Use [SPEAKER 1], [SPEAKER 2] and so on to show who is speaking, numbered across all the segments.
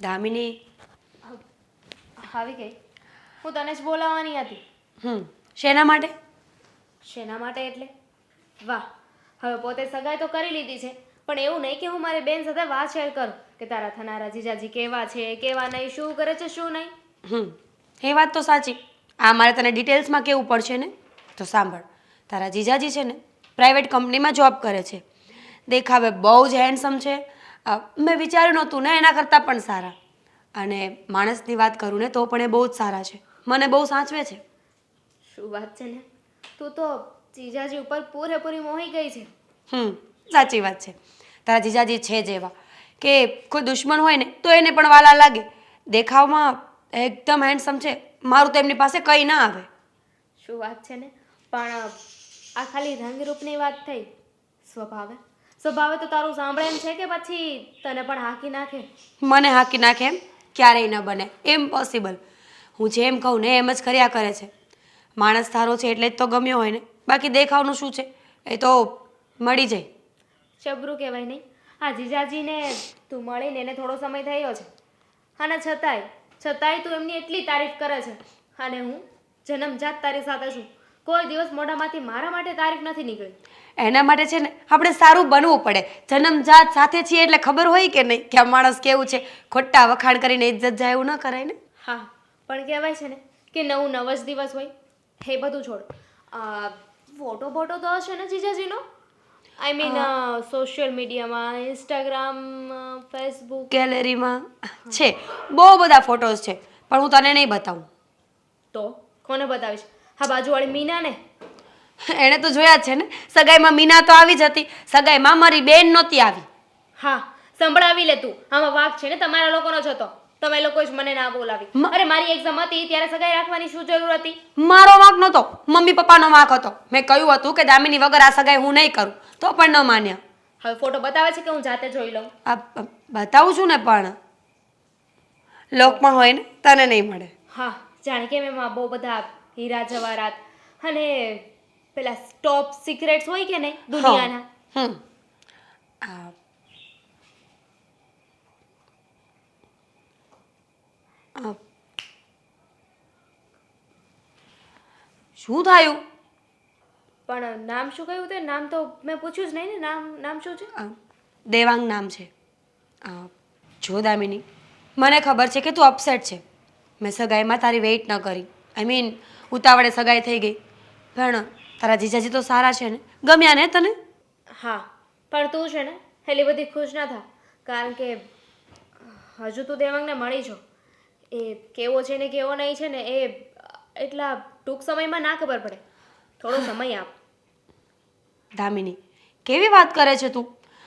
[SPEAKER 1] દામિની.
[SPEAKER 2] આવી ગઈ. હું તને જ બોલાવવાની હતી.
[SPEAKER 1] હમ શેના માટે?
[SPEAKER 2] શેના માટે એટલે? વાહ હવે પોતે સગાઈ તો કરી લીધી છે પણ એવું નહીં કે હું મારી બેન સાથે વાત શેર કરું કે તારા થનારા જીજાજી કેવા છે કેવા નહીં શું કરે છે શું નહીં.
[SPEAKER 1] હમ એ વાત તો સાચી. આ મારે તને ડિટેલ્સમાં કેવું પડશે ને? તો સાંભળ તારા જીજાજી છે ને પ્રાઇવેટ કંપનીમાં જોબ કરે છે. દેખાવે બહુ જ હેન્ડસમ છે મેં વિચાર્યું નહોતું ને એના કરતાં પણ સારા. અને માણસની વાત કરું ને તો પણ એ બહુ જ સારા છે. મને બહુ સાચવે છે.
[SPEAKER 2] શું વાત છે ને? તું તો જીજાજી ઉપર પૂરેપૂરી મોહી ગઈ છે.
[SPEAKER 1] હમ સાચી વાત છે. તારા જીજાજી છે જ એવા. કે કોઈ દુશ્મન હોય ને તો એને પણ વાલા લાગે. દેખાવમાં એકદમ હેન્ડસમ છે. મારું તો એમની પાસે કંઈ ના આવે.
[SPEAKER 2] શું વાત છે ને? પણ આ ખાલી રંગરૂપની વાત થઈ. સ્વભાવે? સ્વભાવે તો તારું સાંભળે એમ છે કે પછી તને પણ હાકી નાખે?
[SPEAKER 1] મને હાકી નાખે એમ? ક્યારેય ન બને. એમ પોસિબલ હું જેમ કહું ને એમ જ કર્યા કરે છે. માણસ સારો છે એટલે જ તો ગમ્યો હોય ને. બાકી દેખાવનું શું છે? એ તો મળી જાય.
[SPEAKER 2] ચબરું કહેવાય નહીં. આ જીજાજીને તું મળીને એને થોડો સમય થયો છે. અને છતાંય છતાંય તું એમની એટલી તારીફ કરે છે. અને હું જન્મજાત તારી સાથે છું. કોઈ દિવસ મોઢામાંથી મારા માટે તારીખ નથી નીકળી.
[SPEAKER 1] એના માટે છે ને આપણે સારું બનવું પડે. જન્મજાત સાથે છીએ એટલે ખબર હોય કે નહીં કે આ માણસ કેવું છે. ખોટા વખાણ કરીને ઇજ્જત જાય એવું ન કરાય ને?
[SPEAKER 2] હા પણ કહેવાય છે ને કે નવું નવ જ દિવસ હોય એ બધું છોડ. ફોટો ફોટો તો હશે ને જીજાજીનો? આઈ મીન સોશિયલ મીડિયામાં ઇન્સ્ટાગ્રામ ફેસબુક
[SPEAKER 1] ગેલેરીમાં છે. બહુ બધા ફોટોઝ છે. પણ હું તને નહીં બતાવું.
[SPEAKER 2] તો? કોને બતાવીશ? હા બાજુવાળી મીનાને?
[SPEAKER 1] એણે તો જોયા છે ને સગાઈમાં મીના તો આવી જ હતી. સગાઈમાં મારી બેન નહોતી આવી.
[SPEAKER 2] હા સંભળાવી લે તું. આમાં વાક છે ને તમારા લોકોનો જ હતો. તમે લોકો જ મને ના બોલાવી. અરે મારી એક્ઝામ હતી ત્યારે સગાઈ રાખવાની શું જરૂર હતી?
[SPEAKER 1] મારો વાંક નહોતો. મમ્મી પપ્પાનો વાંક હતો. મેં કહ્યું હતું કે દામિની વગર આ સગાઈ હું નહીં કરું. તો પણ ન માન્યા.
[SPEAKER 2] હવે ફોટો બતાવે છે કે હું જાતે જોઈ લઉં?
[SPEAKER 1] આ બતાવું છું ને પણ. લોકમાં હોય ને તને નહીં મળે.
[SPEAKER 2] હા જાણે કે મેં બહુ બધા હીરા જવાહરાત અને પેલા ટોપ સિક્રેટ્સ હોય કે નહીં દુનિયાના?
[SPEAKER 1] આ. શું થયું?
[SPEAKER 2] પણ નામ શું કહ્યું તે? નામ તો મેં પૂછ્યું જ નહીં ને. નામ નામ શું છે?
[SPEAKER 1] દેવાંગ નામ છે. આ, જો દામિની મને ખબર છે કે તું અપસેટ છે. મેં સગાઈમાં તારી વેઇટ ન કરી. આઈ મીન ઉતાવળે સગાઈ થઈ ગઈ. પણ તારા જીજાજી તો સારા છે ને? ગમ્યા ને તને?
[SPEAKER 2] હા પણ તું છે ને એટલી બધી ખુશ ના થા. કારણ કે હજુ તું દેવાંગને મળી છો એ કેવો છે ને કેવો નહીં છે ને એ એટલા ટૂંક સમયમાં ના ખબર પડે. થોડો સમય આપ.
[SPEAKER 1] દામિની કેવી વાત કરે છે તું?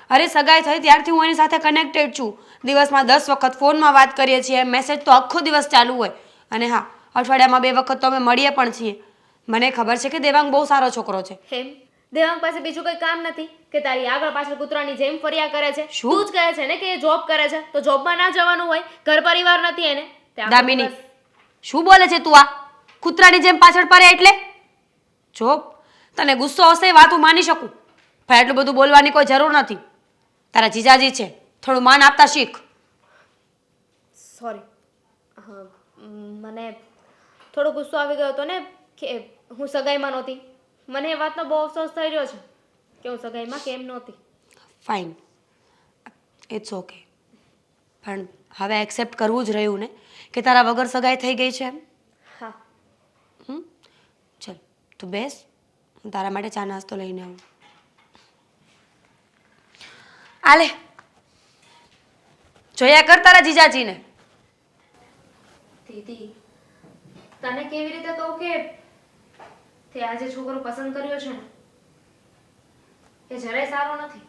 [SPEAKER 1] અરે સગાઈ થઈ ત્યારથી હું એની સાથે કનેક્ટેડ છું. દિવસમાં દસ વખત ફોનમાં વાત કરીએ છીએ મેસેજ તો આખો દિવસ ચાલુ હોય. અને હા અઠવાડિયામાં બે વખત તો અમે મળીએ પણ છીએ. મને ખબર છે કે દેવાંગ બહુ સારો છોકરો છે.
[SPEAKER 2] એમ દેવાંગ પાસે બીજું કંઈ કામ નથી કે તારી આગળ પાછળ કૂતરાની જેમ ફર્યા કરે છે.
[SPEAKER 1] શું?
[SPEAKER 2] જ કહે છે ને કે એ જોબ કરે છે. તો જોબમાં ના જવાનું હોય ઘર પરિવાર નથી એને. તે આખો
[SPEAKER 1] દામિની શું બોલે છે તું આ? કૂતરાની જેમ પાછળ પડે એટલે? જો તને ગુસ્સો હશે એ વાત હું માની શકું. પણ એટલું બધું બોલવાની કોઈ જરૂર નથી. તારા જીજાજી છે. થોડું માન આપતા શીખ.
[SPEAKER 2] સોરી હા મને થોડો ગુસ્સો આવી ગયો હતો ને કે હું સગાઈમાં નહોતી. મને એ વાતનો બહુ અફસોસ થઈ રહ્યો છે કે હું સગાઈમાં કેમ નહોતી.
[SPEAKER 1] ફાઇન ઇટ્સ ઓકે પણ હવે એક્સેપ્ટ કરવું જ રહ્યું ને કે તારા વગર સગાઈ થઈ ગઈ છે એમ?
[SPEAKER 2] હા.
[SPEAKER 1] ચલ તું બેસ. હું તારા માટે ચા નાસ્તો લઈને આવું. આલે. જોયા કર તારા જીજાજીને.
[SPEAKER 2] દીદી. તને કેવી રીતે કહું કે તે આજે છોકરો પસંદ કર્યો છે ને? એ જરાય સારો નથી.